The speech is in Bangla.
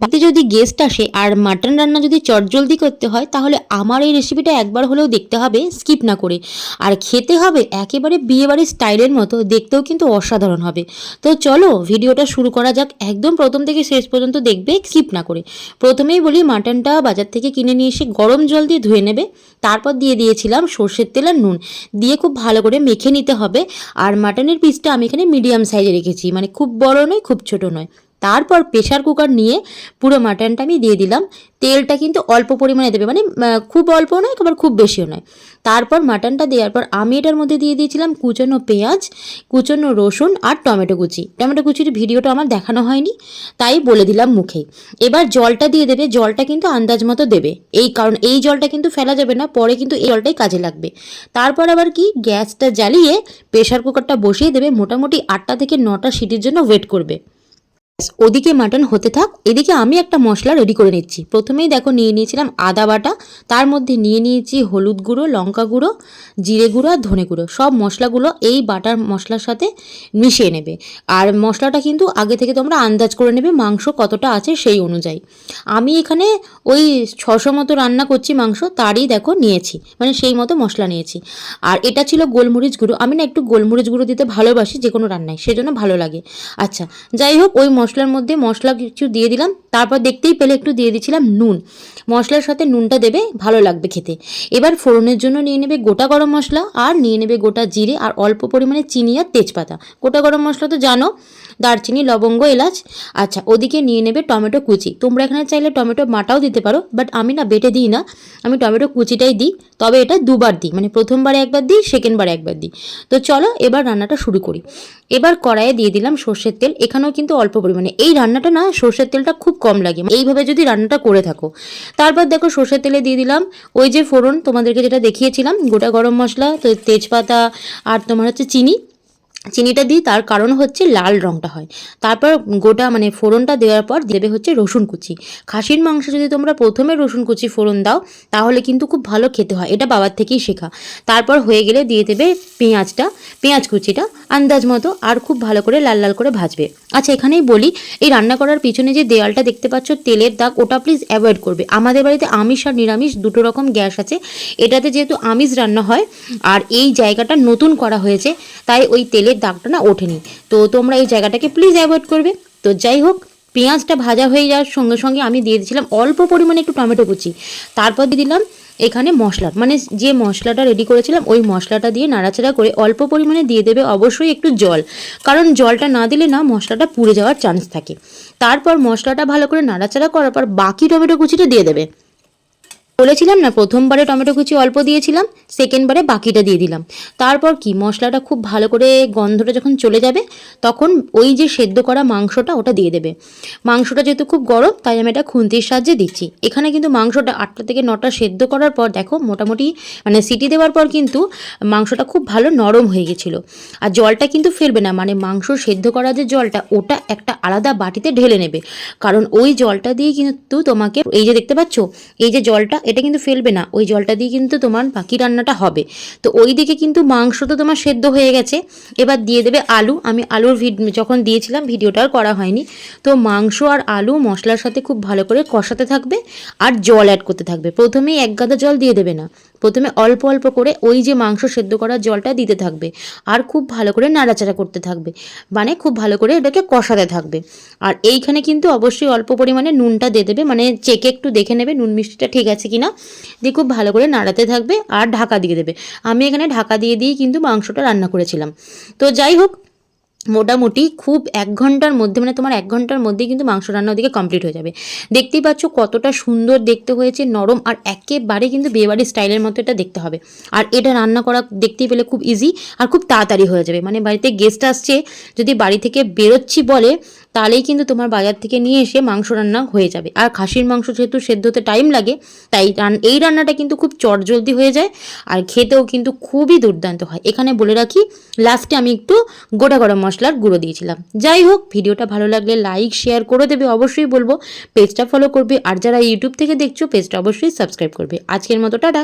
বাড়িতে যদি গেস্ট আসে আর মাটন রান্না যদি চটজলদি করতে হয়, তাহলে আমার এই রেসিপিটা একবার হলেও দেখতে হবে স্কিপ না করে। আর খেতে হবে একেবারে বিয়েবাড়ির স্টাইলের মতো, দেখতেও কিন্তু অসাধারণ হবে। তো চলো, ভিডিওটা শুরু করা যাক। একদম প্রথম থেকে শেষ পর্যন্ত দেখবে স্কিপ না করে। প্রথমেই বলি মাটনটা বাজার থেকে কিনে নিয়ে এসে গরম জল দিয়ে ধুয়ে নেবে। তারপর দিয়ে দিয়েছিলাম সর্ষের তেল আর নুন। দিয়ে খুব ভালো করে মেখে নিতে হবে। আর মাটনের পিসটা আমি এখানে মিডিয়াম সাইজে রেখেছি। মানে খুব বড় নয়, খুব ছোট নয়। তারপর প্রেশার কুকার নিয়ে পুরো মাটনটা আমি দিয়ে দিলাম। তেলটা কিন্তু অল্প পরিমাণে দেবে মানে খুব অল্প নয়, আবার খুব বেশিও নয়। তারপর মাটনটা দেওয়ার পর আমি এটার মধ্যে দিয়ে দিয়েছিলাম কুচনো পেঁয়াজ, কুচনো রসুন আর টমেটো কুচি। টমেটো কুচির ভিডিওটা আমার দেখানো হয়নি, তাই বলে দিলাম মুখে। এবার জলটা দিয়ে দেবে, জলটা কিন্তু আন্দাজ মতো দেবে। এই কারণ এই জলটা কিন্তু ফেলা যাবে না, পরে কিন্তু এই জলটাই কাজে লাগবে। তারপর আবার কি, গ্যাসটা জ্বালিয়ে প্রেশার কুকারটা বসিয়ে দেবে, মোটামুটি আটটা থেকে নটা সিটির জন্য ওয়েট করবে। ওদিকে মাটন হতে থাক, এদিকে আমি একটা মশলা রেডি করে নিচ্ছি। প্রথমেই দেখো নিয়ে নিয়েছিলাম আদা বাটা, তার মধ্যে নিয়ে নিয়েছি হলুদ গুঁড়ো, লঙ্কা গুঁড়ো, জিরে গুঁড়ো আর ধনে গুঁড়ো। সব মশলাগুলো এই বাটার মশলার সাথে মিশিয়ে নেবে। আর মশলাটা কিন্তু আগে থেকে তোমরা আন্দাজ করে নেবে মাংস কতটা আছে সেই অনুযায়ী। আমি এখানে ওই ছশো মতো রান্না করছি মাংস, তারই দেখো নিয়েছি মানে সেই মতো মশলা নিয়েছি। আর এটা ছিল গোলমরিচ গুঁড়ো। আমি না একটু গোলমরিচ গুঁড়ো দিতে ভালোবাসি যে কোনো রান্নায়, সেজন্য ভালো লাগে। আচ্ছা যাই হোক, ওই মশলার মধ্যে মশলা কিছু দিয়ে দিলাম। তারপর দেখতেই পেলে একটু দিয়ে দিয়েছিলাম নুন। মশলার সাথে নুনটা দেবে, ভালো লাগবে খেতে। এবার ফোড়নের জন্য নিয়ে নেবে গোটা গরম মশলা আর নিয়ে নেবে গোটা জিরে আর অল্প পরিমাণে চিনি আর তেজপাতা। গোটা গরম মশলা তো জানো, দারচিনি, লবঙ্গ, এলাচ। আচ্ছা ওদিকে নিয়ে নেবে টমেটো কুচি। তোমরা এখানে চাইলে টমেটো মাটাও দিতে পারো, বাট আমি না বেটে দিই না। আমি টমেটো কুচিটাই দিই, তবে এটা দুবার দিই। মানে প্রথমবারে একবার দিই, সেকেন্ডবারে একবার দিই। তো চলো এবার রান্নাটা শুরু করি। এবার কড়াইয়ে দিয়ে দিলাম সর্ষের তেল। এখানেও কিন্তু অল্প পরিমাণে। এই রান্নাটা না, সর্ষের তেলটা খুব কম লাগে। এইভাবে যদি রান্নাটা করে থাকো। তারপর দেখো সর্ষের তেলে দিয়ে দিলাম। ওই যে ফোড়ন তোমাদেরকে যেটা দেখিয়েছিলাম, গোটা গরম মশলা, তো তেজপাতা আর তোমার হচ্ছে চিনি। চিনিটা দিই, তার কারণ হচ্ছে লাল রঙটা হয়। তারপর গোটা মানে ফোড়নটা দেওয়ার পর দেবে হচ্ছে রসুন কুচি। খাসির মাংস যদি তোমরা প্রথমে রসুন কুচি ফোড়ন দাও, তাহলে কিন্তু খুব ভালো খেতে হয়। এটা বাবার থেকেই শেখা। তারপর হয়ে গেলে দিয়ে দেবে পেঁয়াজটা, পেঁয়াজ কুচিটা আন্দাজ মতো আর খুব ভালো করে লাল লাল করে ভাজবে। আচ্ছা এখানেই বলি, এই রান্না করার পিছনে যে দেওয়ালটা দেখতে পাচ্ছ, তেলের দাগ, ওটা প্লিজ অ্যাভয়েড করবে। আমাদের বাড়িতে আমিষ আর নিরামিষ দুটো রকম গ্যাস আছে। এটাতে যেহেতু আমিষ রান্না হয়, আর এই জায়গাটা নতুন করা হয়েছে, তাই ওই তেলের দাগটা না ওঠেনি। তো তোমরা এই জায়গাটাকে প্লিজ অ্যাভয়েড করবে। তো যাই হোক, পেঁয়াজটা ভাজা হয়ে যাওয়ার সঙ্গে সঙ্গে আমি দিয়ে দিয়েছিলাম অল্প পরিমাণে একটু টমেটো কুচি। তারপর দিয়ে দিলাম এখানে মশলা। মানে যে মশলাটা রেডি করেছিলাম, ওই মশলাটা দিয়ে নাড়াচাড়া করে অল্প পরিমাণে দিয়ে দেবে অবশ্যই একটু জল। কারণ জলটা না দিলে না মশলাটা পুড়ে যাওয়ার চান্স থাকে। তারপর মশলাটা ভালো করে নাড়াচাড়া করার পর বাকি টমেটো কুচিটা দিয়ে দেবে। বলেছিলাম না, প্রথমবারে টমেটো কুচি অল্প দিয়েছিলাম, সেকেন্ডবারে বাকিটা দিয়ে দিলাম। তারপর কি, মশলাটা খুব ভালো করে গন্ধটা যখন চলে যাবে, তখন ওই যে সেদ্ধ করা মাংসটা ওটা দিয়ে দেবে। মাংসটা যেহেতু খুব গরম, তাই আমি এটা খুন্তির সাহায্যে দিচ্ছি। এখানে কিন্তু মাংসটা আটটা থেকে নটা সেদ্ধ করার পর, দেখো মোটামুটি মানে সিটি দেওয়ার পর কিন্তু মাংসটা খুব ভালো নরম হয়ে গেছিল। আর জলটা কিন্তু ফেলবে না মানে মাংস সেদ্ধ করা যে জলটা, ওটা একটা আলাদা বাটিতে ঢেলে নেবে। কারণ ওই জলটা দিয়ে কিন্তু তোমাকে, এই যে দেখতে পাচ্ছ, এই যে জলটা এটা কিন্তু ফেলবে না। ওই জলটা দিয়ে কিন্তু তোমার বাকি রান্নাটা হবে। তো ওই দিকে কিন্তু মাংস তো তোমার সেদ্ধ হয়ে গেছে। এবার দিয়ে দেবে আলু। আমি আলুর যখন দিয়েছিলাম ভিডিওটা আর করা হয়নি। তো মাংস আর আলু মশলার সাথে খুব ভালো করে কষাতে থাকবে আর জল অ্যাড করতে থাকবে। প্রথমেই এক গাদা জল দিয়ে দেবে না। প্রথমে অল্প অল্প করে ওই যে মাংস সেদ্ধ করার জলটা দিতে থাকবে আর খুব ভালো করে নাড়াচাড়া করতে থাকবে। মানে খুব ভালো করে এটাকে কষাতে থাকবে। আর এইখানে কিন্তু অবশ্যই অল্প পরিমাণে নুনটা দিয়ে দেবে। মানে চেকে একটু দেখে নেবে নুন মিষ্টিটা ঠিক আছে কি না দিয়ে খুব ভালো করে নাড়াতে থাকবে আর ঢাকা দিয়ে দেবে। আমি এখানে ঢাকা দিয়ে দিয়েই কিন্তু মাংসটা রান্না করেছিলাম। তো যাই হোক মোটামুটি খুব এক ঘণ্টার মধ্যে মানে তোমার এক ঘণ্টার মধ্যেই কিন্তু মাংস রান্না ওদিকে কমপ্লিট হয়ে যাবে। দেখতেই পাচ্ছ কতটা সুন্দর দেখতে হয়েছে, নরম আর একেবারে কিন্তু বিয়েবাড়ির স্টাইলের মতো এটা দেখতে হবে। আর এটা রান্না করা দেখতেই পেলে খুব ইজি আর খুব তাড়াতাড়ি হয়ে যাবে। মানে বাড়িতে গেস্ট আসছে, যদি বাড়ি থেকে বেরোচ্ছি বলে তাহলেই কিন্তু তোমার বাজার থেকে নিয়ে এসে মাংস রান্না হয়ে যাবে। আর খাসির মাংস যেহেতু সেদ্ধ হতে টাইম লাগে, তাই এই রান্নাটা কিন্তু খুব চটজলদি হয়ে যায় আর খেতেও কিন্তু খুবই দুর্দান্ত হয়। এখানে বলে রাখি লাস্টে আমি একটু গোটা গরম মশলার গুঁড়ো দিয়েছিলাম। যাই হোক, ভিডিওটা ভালো লাগলে লাইক শেয়ার করে দেবে, অবশ্যই বলব। পেজটা ফলো করবে, আর যারা ইউটিউব থেকে দেখছ পেজটা অবশ্যই সাবস্ক্রাইব করবে। আজকের মতো, টাটা!